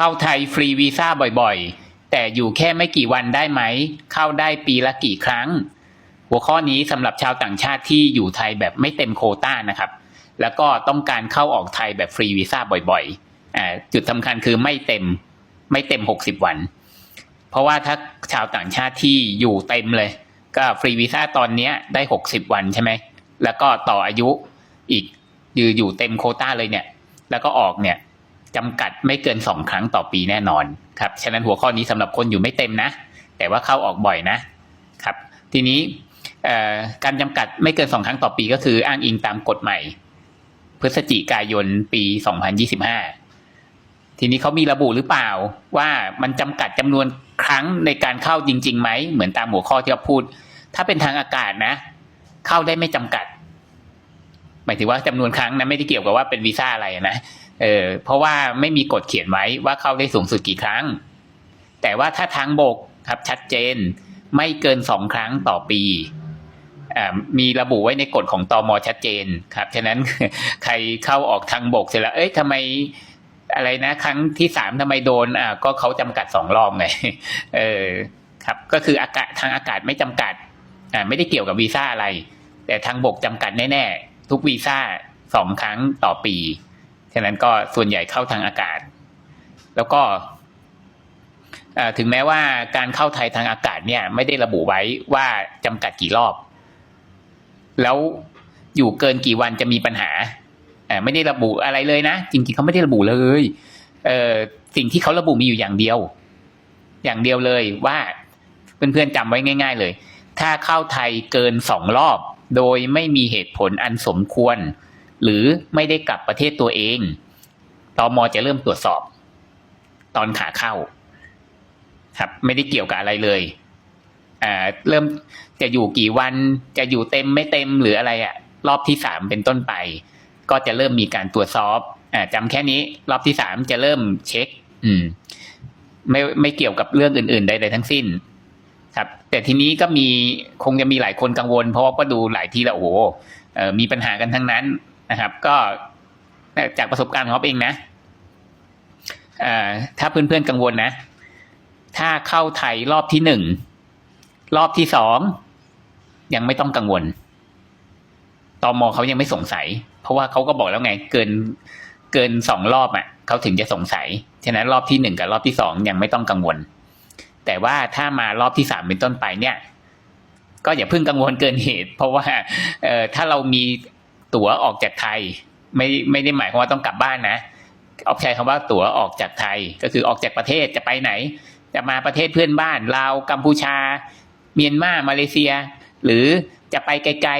เข้าไทยฟรีวีซ่าบ่อยๆ แต่อยู่แค่ไม่กี่วันได้ไหม เข้าได้ปีละกี่ครั้ง หัวข้อนี้สำหรับชาวต่างชาติที่อยู่ไทยแบบไม่เต็มโคต้านะครับ แล้วก็ต้องการเข้าออกไทยแบบฟรีวีซ่าบ่อยๆ จุดสำคัญคือไม่เต็มไม่เต็ม 60 วัน เพราะว่าถ้าชาวต่างชาติที่อยู่เต็มเลย ก็ฟรีวีซ่าตอนนี้ได้ 60 วันใช่ไหม แล้วก็ต่ออายุอีกอยู่อยู่เต็มโคต้าเลยเนี่ย แล้วก็ออกเนี่ย จำกัดไม่เกินสองครั้งต่อปีแน่นอนครับฉะนั้นหัวข้อนี้สำหรับคนอยู่ไม่เต็มนะ แต่ว่าเข้าออกบ่อยนะครับ ทีนี้การจำกัดไม่เกินสองครั้งต่อปีก็คืออ้างอิงตามกฎใหม่ พฤศจิกายนปี 2025 ทีนี้เขามีระบุหรือเปล่าว่ามันจำกัดจำนวนครั้งในการเข้าจริงๆไหมเหมือนตามหัวข้อที่เราพูด ถ้าเป็นทางอากาศนะ เข้าได้ไม่จำกัดหมายถึงว่าจำนวนครั้งนะไม่ได้เกี่ยวกับว่าเป็นวีซ่าอะไรนะ เออเพราะว่าไม่มีกฎเขียนไว้ว่าเข้าได้สูงสุดกี่ครั้ง แต่ว่าถ้าทางบกครับชัดเจนไม่เกินสองครั้งต่อปีอมีระบุไว้ในกฎของตอมชัดเจนครับฉะนั้นใครเข้าออกทางบกเสร็จแล้ว เอ้ยทำไมอะไรนะ ครั้งที่สามทำไมโดนอ่าก็เขาจำกัดสองรอบไงเออครับก็คืออากาศทางอากาศไม่จำกัดอ่าไม่ได้เกี่ยวกับวีซ่าอะไร แต่ทางบกจำกัดแน่ ๆ ทุกวีซ่าสองครั้งต่อปีะนั้นก็ส่วนใหญ่เข้าทางอากาศ แล้วก็ถึงแม้ว่าการเข้าไทยทางอากาศเนี่ย ไม่ได้ระบุไว้ว่าจำกัดกี่รอบ แล้วอยู่เกินกี่วันจะมีปัญหาไม่ได้ระบุอะไรเลยนะ จริงๆเขาไม่ได้ระบุเลยเสิ่งที่เขาระบุมีอยู่อย่างเดียว อย่างเดียวเลยว่าเพื่อนๆจำไว้ง่าย ๆ เลย ถ้าเข้าไทยเกินสองรอบ โดยไม่มีเหตุผลอันสมควร หรือไม่ได้กลับประเทศตัวเองตมจะเริ่มตรวจสอบ ตอนขาเข้า ครับ ไม่ได้เกี่ยวกับอะไรเลยอ่าเริ่มจะอยู่กี่วันจะอยู่เต็มไม่เต็มหรืออะไรอะรอบที่สามเป็นต้นไป ก็จะเริ่มมีการตรวจสอบอ่าจำแค่นี้ รอบที่สามจะเริ่มเช็ค อืม ไม่ไม่เกี่ยวกับเรื่องอื่นๆใดๆทั้งสิ้น ครับ แต่ทีนี้ก็มีคงจะมีหลายคนกังวล เพราะว่าก็ดูหลายที่แล้วโอ้โหเอ่อมีปัญหากันทั้งนั้น นะครับ ก็จากประสบการณ์ของเขาเองนะเอ่อถ้าเพื่อนๆกังวลนะ ถ้าเข้าไทยรอบที่หนึ่งรอบที่สองยังไม่ต้องกังวลตอมอเขายังไม่สงสัย เพราะว่าเขาก็บอกแล้วไง เกินเกินสองรอบอะเขาถึงจะสงสัยฉะนั้นรอบที่หนึ่งกับรอบที่สองยังไม่ต้องกังวล แต่ว่าถ้ามารอบที่สามเป็นต้นไปเนี่ย ก็อย่าเพิ่งกังวลเกินเหตุ เพราะว่าเอ่อถ้าเรามี ตั๋วออกจากไทย ไม่ไม่ได้หมายความว่าต้องกลับบ้านนะเอาใช้คำว่าตั๋วออกจากไทย ก็คือออกจากประเทศจะไปไหน จะมาประเทศเพื่อนบ้านลาวกัมพูชา เมียนมามาเลเซีย หรือจะไปไกล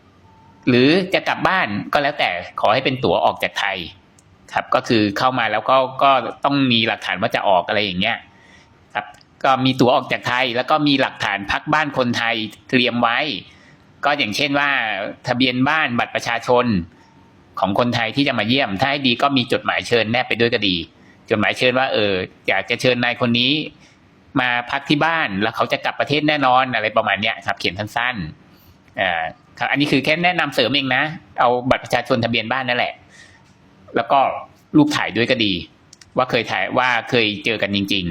ๆหรือจะกลับบ้านก็แล้วแต่ขอให้เป็นตั๋วออกจากไทยครับก็คือเข้ามาแล้วก็ก็ต้องมีหลักฐานว่าจะออกอะไรอย่างเงี้ยครับก็มีตั๋วออกจากไทย แล้วก็มีหลักฐานพักบ้านคนไทยเตรียมไว้ ก็อย่างเช่นว่า ทะเบียนบ้านบัตรประชาชนของคนไทยที่จะมาเยี่ยม ถ้าให้ดีก็มีจดหมายเชิญแนบไปด้วยก็ดี จดหมายเชิญว่าเอออยากจะเชิญนายคนนี้ มาพักที่บ้านแล้วเขาจะกลับประเทศแน่นอนอะไรประมาณเนี้ยครับ เขียนสั้นๆอ่าครับอันนี้คือแค่แนะนำเสริมเองนะ เอาบัตรประชาชนทะเบียนบ้านนั่นแหละ แล้วก็รูปถ่ายด้วยก็ดี ว่าเคยถ่ายว่าเคยเจอกันจริง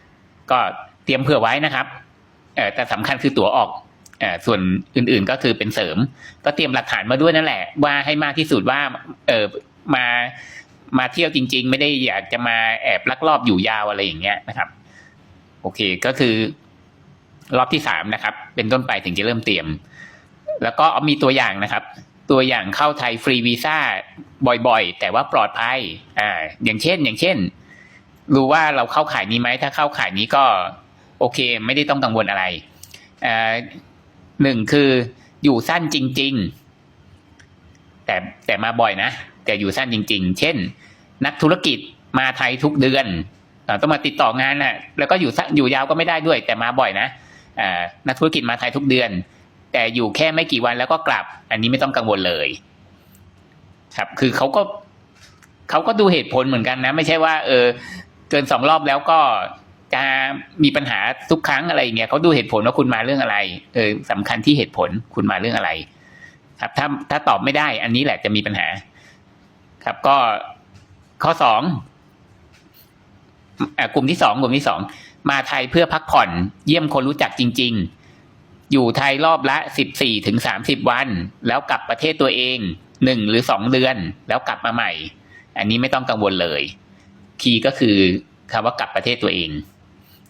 ๆ ก็เตรียมเผื่อไว้นะครับเอแต่สำคัญคือตั๋วออก ออส่วนอื่นๆก็คือเป็นเสริม ก็เตรียมหลักฐานมาด้วยนั่นแหละ ว่าให้มากที่สุดว่าเออมามาเที่ยวจริง ๆ ไม่ได้อยากจะมาแอบลักลอบอยู่ยาวอะไรอย่างเงี้ยนะครับ โอเคก็คือ รอบที่สามนะครับ เป็นต้นไปถึงจะเริ่มเตรียม แล้วก็มีตัวอย่างนะครับ ตัวอย่างเข้าไทยฟรีวีซ่าบ่อยๆ แต่ว่าปลอดภัย อ่า อย่างเช่น อย่างเช่น รู้ว่าเราเข้าข่ายนี้ไหมถ้าเข้าข่ายนี้ก็ โอเค ไม่ได้ต้องกังวลอะไรอ่า หนึ่งคืออยู่สั้นจริง ๆ แต่แต่มาบ่อยนะ แต่อยู่สั้นจริง ๆ เช่น นักธุรกิจมาไทยทุกเดือนอต้องมาติดต่องานน่ะแล้วก็อยู่สั้นอยู่ยาวก็ไม่ได้ด้วย แต่มาบ่อยนะอ่านักธุรกิจมาไทยทุกเดือน แต่อยู่แค่ไม่กี่วันแล้วก็กลับ อันนี้ไม่ต้องกังวลเลย ครับ คือเขาก็เขาก็ดูเหตุผลเหมือนกันนะ ไม่ใช่ว่า เออ เกินสองรอบแล้วก็ จะมีปัญหาทุกครั้งอะไรอย่างเงี้ยเขาดูเหตุผลว่าคุณมาเรื่องอะไรเออสำคัญที่เหตุผลคุณมาเรื่องอะไร ครับ ถ้าถ้าตอบไม่ได้ อันนี้แหละจะมีปัญหา ครับก็ข้อสองกลุ่มที่สองกลุ่มที่สองมาไทยเพื่อพักผ่อน เยี่ยมคนรู้จักจริง ๆ อยู่ไทยรอบละสิบสี่ถึงสามสิบวัน แล้วกลับประเทศตัวเองหนึ่งหรือสองเดือน แล้วกลับมาใหม่ อันนี้ไม่ต้องกังวลเลย คีย์ก็คือคำว่ากลับประเทศตัวเอง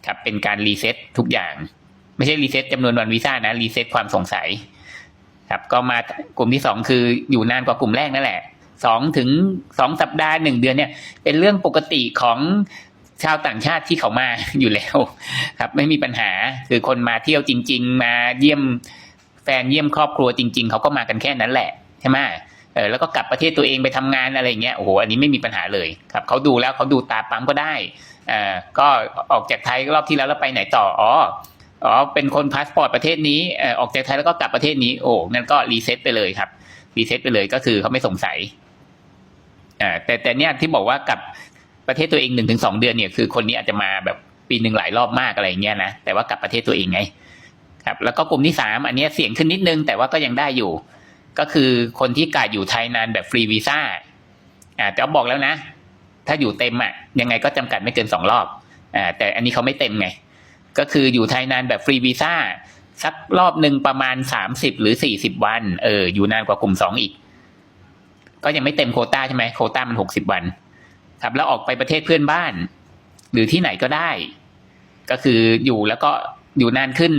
ครับเป็นการรีเซ็ตทุกอย่าง ไม่ใช่รีเซ็ตจำนวนวันวีซ่านะรีเซ็ตความสงสัย ครับ ก็มากลุ่มที่สองคืออยู่นานกว่ากลุ่มแรกนั่นแหละสองถึงสองสัปดาห์หนึ่งเดือนเนี่ย เป็นเรื่องปกติของชาวต่างชาติที่เขามาอยู่แล้ว ครับ ไม่มีปัญหาคือคนมาเที่ยวจริง ๆ มาเยี่ยมแฟนเยี่ยมครอบครัวจริง ๆ เขาก็มากันแค่นั้นแหละใช่ไหม เออแล้วก็กลับประเทศตัวเองไปทำงานอะไรเงี้ยโอ้โหอันนี้ไม่มีปัญหาเลยครับเขาดูแล้วเขาดูตาปั๊มก็ได้อ่าก็ออกจากไทยรอบที่แล้วแล้วไปไหนต่ออ๋ออ๋อเป็นคนพาสปอร์ตประเทศนี้อออกจากไทยแล้วก็กลับประเทศนี้โอ้นั่นก็รีเซ็ตไปเลยครับรีเซ็ตไปเลยก็คือเขาไม่สงสัยอ่าแต่แต่เนี่ยที่บอกว่ากลับประเทศตัวเองหนึ่งถึงสองเดือนเนี่ยคือคนนี้อาจจะมาแบบปีหนึ่งหลายรอบมากอะไรเงี้ยนะแต่ว่ากลับประเทศตัวเองไงครับแล้วก็กลุ่มที่สามอันเนี้ยเสี่ยงขึ้นนิดนึงแต่ว่าก็ยังได้อยู่ ก็คือคนที่กาดอยู่ไทยนานแบบฟรีวีซ่าอ่าแต่ว่าบอกแล้วนะ ถ้าอยู่เต็มอะยังไงก็จำกัดไม่เกินสองรอบอ่าแต่อันนี้เขาไม่เต็มไง ก็คืออยู่ไทยนานแบบฟรีวีซ่าสักรอบหนึ่งประมาณสามสิบหรือสี่สิบวัน เออ อยู่นานกว่ากลุ่มสองอีก ก็ยังไม่เต็มโคต้าใช่ไหมโคต้ามันหกสิบวัน ครับ แล้วออกไปประเทศเพื่อนบ้าน หรือที่ไหนก็ได้ ก็คืออยู่แล้วก็อยู่นานขึ้น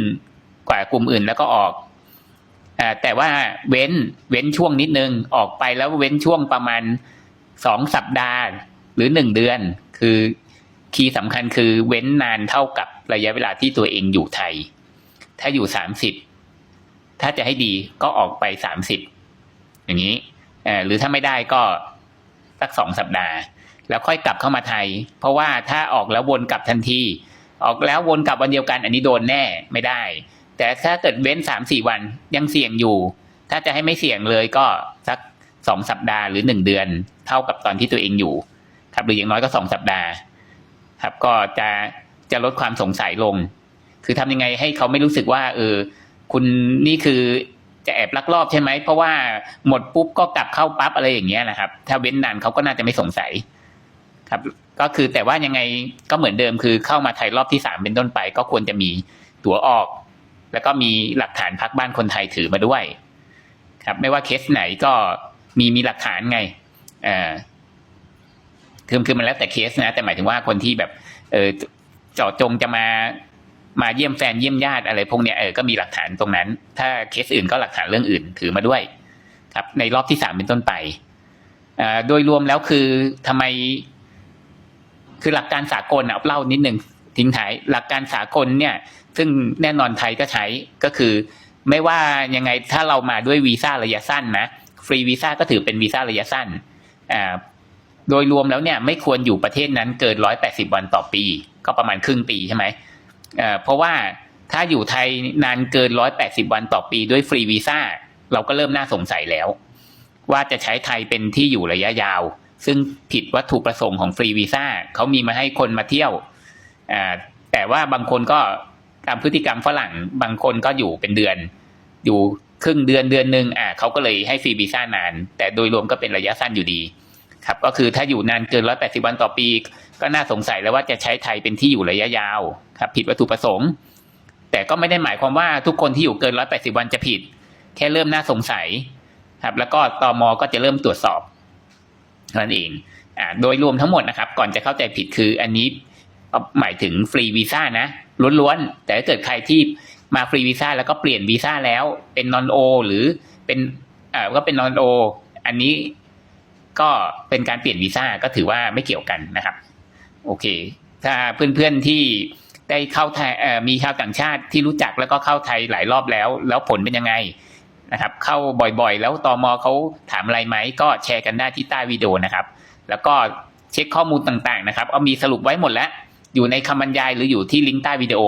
กว่ากลุ่มอื่นแล้วก็ออก แต่ว่าเว้นเว้นช่วงนิดนึงออกไปแล้วเว้นช่วงประมาณสองสัปดาห์ หรือหนึ่งเดือน คือคีย์สำคัญคือเว้นนานเท่ากับระยะเวลาที่ตัวเองอยู่ไทย ถ้าอยู่สามสิบถ้าจะให้ดีก็ออกไปสามสิบอย่างนี้หรือถ้าไม่ได้ก็สักสองสัปดาห์ แล้วค่อยกลับเข้ามาไทย เพราะว่าถ้าออกแล้ววนกลับทันที ออกแล้ววนกลับวันเดียวกันอันนี้โดนแน่ไม่ได้ แต่ถ้าเกิดเว้นสามสี่วันยังเสี่ยงอยู่ ถ้าจะให้ไม่เสี่ยงเลยก็สักสองสัปดาห์หรือหนึ่งเดือน เท่ากับตอนที่ตัวเองอยู่ ครับหรืออย่างน้อยก็สองสัปดาห์ ครับก็จะจะลดความสงสัยลง คือทำยังไงให้เขาไม่รู้สึกว่า เออ คุณนี่คือจะแอบลักลอบใช่ไหม เพราะว่าหมดปุ๊บก็กลับเข้าปั๊บอะไรอย่างเงี้ยนะครับ ถ้าเว้นนานเขาก็น่าจะไม่สงสัย ครับ ก็คือแต่ว่ายังไงก็เหมือนเดิมคือเข้ามาไทยรอบที่สามเป็นต้นไป ก็ควรจะมีตั๋วออก แล้วก็มีหลักฐานพักบ้านคนไทยถือมาด้วย ครับ ไม่ว่าเคสไหนก็มีมีหลักฐานไงเอ่าคือคือมันแล้วแต่เคสนะ แต่หมายถึงว่าคนที่แบบ เออเจาะจงจะมามาเยี่ยมแฟนเยี่ยมญาติอะไรพวกเนี้ยเออก็มีหลักฐานตรงนั้น ถ้าเคสอื่นก็หลักฐานเรื่องอื่นถือมาด้วย ครับ ในรอบที่สามเป็นต้นไปอ่าโดยรวมแล้วคือทำไม คือหลักการสากลเอาเล่านิดหนึ่งทิ้งท้ายหลักการสากลเนี่ย ซึ่งแน่นอนไทยก็ใช้ก็คือ ไม่ว่ายังไงถ้าเรามาด้วยวีซ่าระยะสั้นนะฟรีวีซ่าก็ถือเป็นวีซ่าระยะสั้นอ่าโดยรวมแล้วเนี่ยไม่ควรอยู่ประเทศนั้นเกินร้อยแปดสิบวันต่อปี ก็ประมาณครึ่งปีใช่ไหมเพราะว่าถ้าอยู่ไทยนานเกินร้อยแปดสิบวันต่อปีด้วยฟรีวีซ่าเราก็เริ่มน่าสงสัยแล้ว ว่าจะใช้ไทยเป็นที่อยู่ระยะยาว ซึ่งผิดวัตถุประสงค์ของฟรีวีซ่าเขามีมาให้คนมาเที่ยวแต่ว่าบางคนก็ ตามพฤติกรรมฝรั่งบางคนก็อยู่เป็นเดือน อยู่ครึ่งเดือนเดือนหนึ่งอ่าเขาก็เลยให้ฟรีวีซ่านาน แต่โดยรวมก็เป็นระยะสั้นอยู่ดี ครับ ก็คือถ้าอยู่นานเกินร้อยแปดสิบวันต่อปี ก็น่าสงสัยแล้วว่าจะใช้ไทยเป็นที่อยู่ระยะยาวครับ ผิดวัตถุประสงค์ แต่ก็ไม่ได้หมายความว่าทุกคนที่อยู่เกินร้อยแปดสิบวันจะผิด แค่เริ่มน่าสงสัย ครับ แล้วก็ตอมอก็จะเริ่มตรวจสอบนั่นเองอ่าโดยรวมทั้งหมดนะครับ ก่อนจะเข้าใจผิดคืออันนี้ หมายถึงฟรีวีซ่านะล้วนๆ แต่ถ้าเกิดใครที่มาฟรีวีซ่าแล้วก็เปลี่ยนวีซ่าแล้วเป็นนอนโอหรือเป็นอ่าก็เป็นนอนโออันนี้ก็เป็นการเปลี่ยนวีซ่าก็ถือว่าไม่เกี่ยวกันนะครับ โอเค ถ้าเพื่อนๆที่ได้เข้าไทยเอ่อมีชาวต่างชาติที่รู้จักแล้วก็เข้าไทยหลายรอบแล้ว แล้วผลเป็นยังไงนะครับ เข้าบ่อยๆ แล้วตอมเขาถามอะไรไหมก็แชร์กันได้ที่ใต้วิดีโอนะครับ แล้วก็เช็คข้อมูลต่างๆนะครับ เอามีสรุปไว้หมดแล้ว อยู่ในคำบรรยายหรืออยู่ที่ลิงก์ใต้วิดีโอ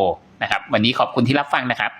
นะครับ วันนี้ขอบคุณที่รับฟังนะครับ